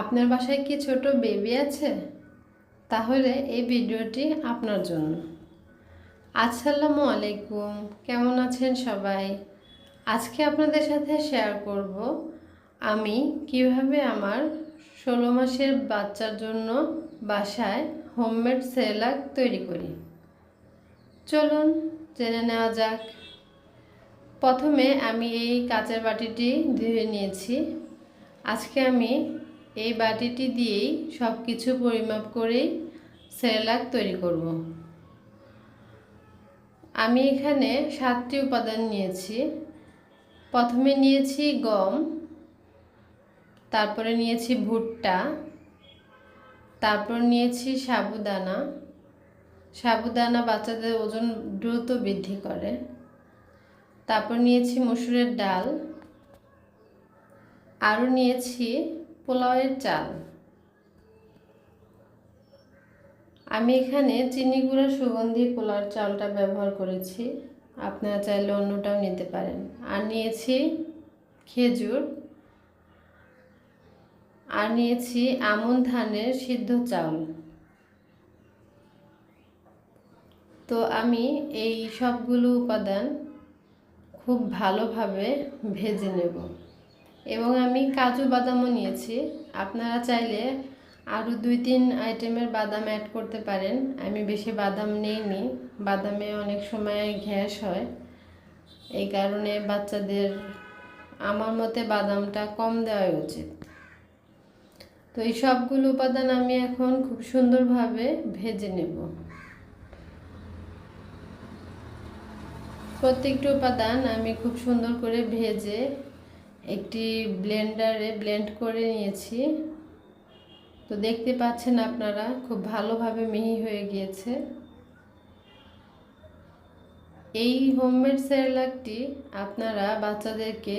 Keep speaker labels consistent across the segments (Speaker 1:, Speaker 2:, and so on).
Speaker 1: আপনার বাসায় কি ছোট বেবি আছে? তাহলে এই ভিডিওটি আপনার জন্য। আসসালামু আলাইকুম, কেমন আছেন সবাই? আজকে আপনাদের সাথে শেয়ার করব আমি কীভাবে আমার ষোলো মাসের বাচ্চার জন্য বাসায় হোমমেড সেলাক তৈরি করি। চলুন জেনে নেওয়া যাক। প্রথমে আমি এই কাচের বাটিটি ধুয়ে নিয়েছি। আজকে আমি এই বাটিটি দিয়েই সব কিছু পরিমাপ করেই সেরেলাক তৈরি করব। আমি এখানে সাতটি উপাদান নিয়েছি। প্রথমে নিয়েছি গম, তারপরে নিয়েছি ভুট্টা, তারপর নিয়েছি সাবুদানা। সাবুদানা বাচ্চাদের ওজন দ্রুত বৃদ্ধি করে। তারপর নিয়েছি মসুরের ডাল। আরও নিয়েছি পোলাওয়ের চাল। আমি এখানে চিনি গুঁড়া সুগন্ধি পোলাওয়ের চালটা ব্যবহার করেছি। আপনারা চাইলে অন্যটাও নিতে পারেন। আর নিয়েছি খেজুর। আর নিয়েছি আমন ধানের সিদ্ধ চাল। তো আমি এই সবগুলো উপাদান খুব ভালোভাবে ভেজে নেব। এবং আমি কাজু বাদামও নিয়েছি। আপনারা চাইলে আরও দুই তিন আইটেমের বাদাম অ্যাড করতে পারেন। আমি বেশি বাদাম নেইনি। বাদামে অনেক সময় গ্যাস হয়। এই কারণে বাচ্চাদের আমার মতে বাদামটা কম দেওয়াই উচিত। তো এই সবগুলো উপাদান আমি এখন খুব সুন্দরভাবে ভেজে নেব। প্রত্যেকটি উপাদান আমি খুব সুন্দর করে ভেজে একটি ব্লেন্ডারে ব্লেন্ড করে নিয়েছি। তো দেখতে পাচ্ছেন আপনারা, খুব ভালোভাবে মিহি হয়ে গিয়েছে। এই হোমমেড সেরেলাকটি আপনারা বাচ্চাদেরকে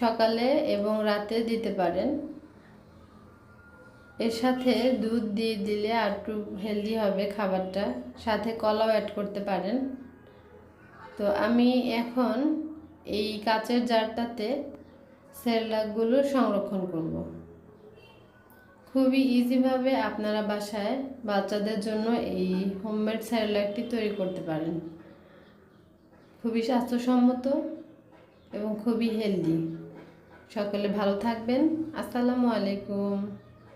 Speaker 1: সকালে এবং রাতে দিতে পারেন। এর সাথে দুধ দিয়ে দিলে আর একটু হেলদি হবে খাবারটা। সাথে কলাও অ্যাড করতে পারেন। তো আমি এখন এই কাচের জারটাতে সেরলাকগুলো সংরক্ষণ করব। খুবই ইজিভাবে আপনারা বাসায় বাচ্চাদের জন্য এই হোমমেড সেরলাকটি তৈরি করতে পারেন। খুবই স্বাস্থ্যসম্মত এবং খুবই হেলদি সকলে ভালো থাকবেন। আসসালামু আলাইকুম।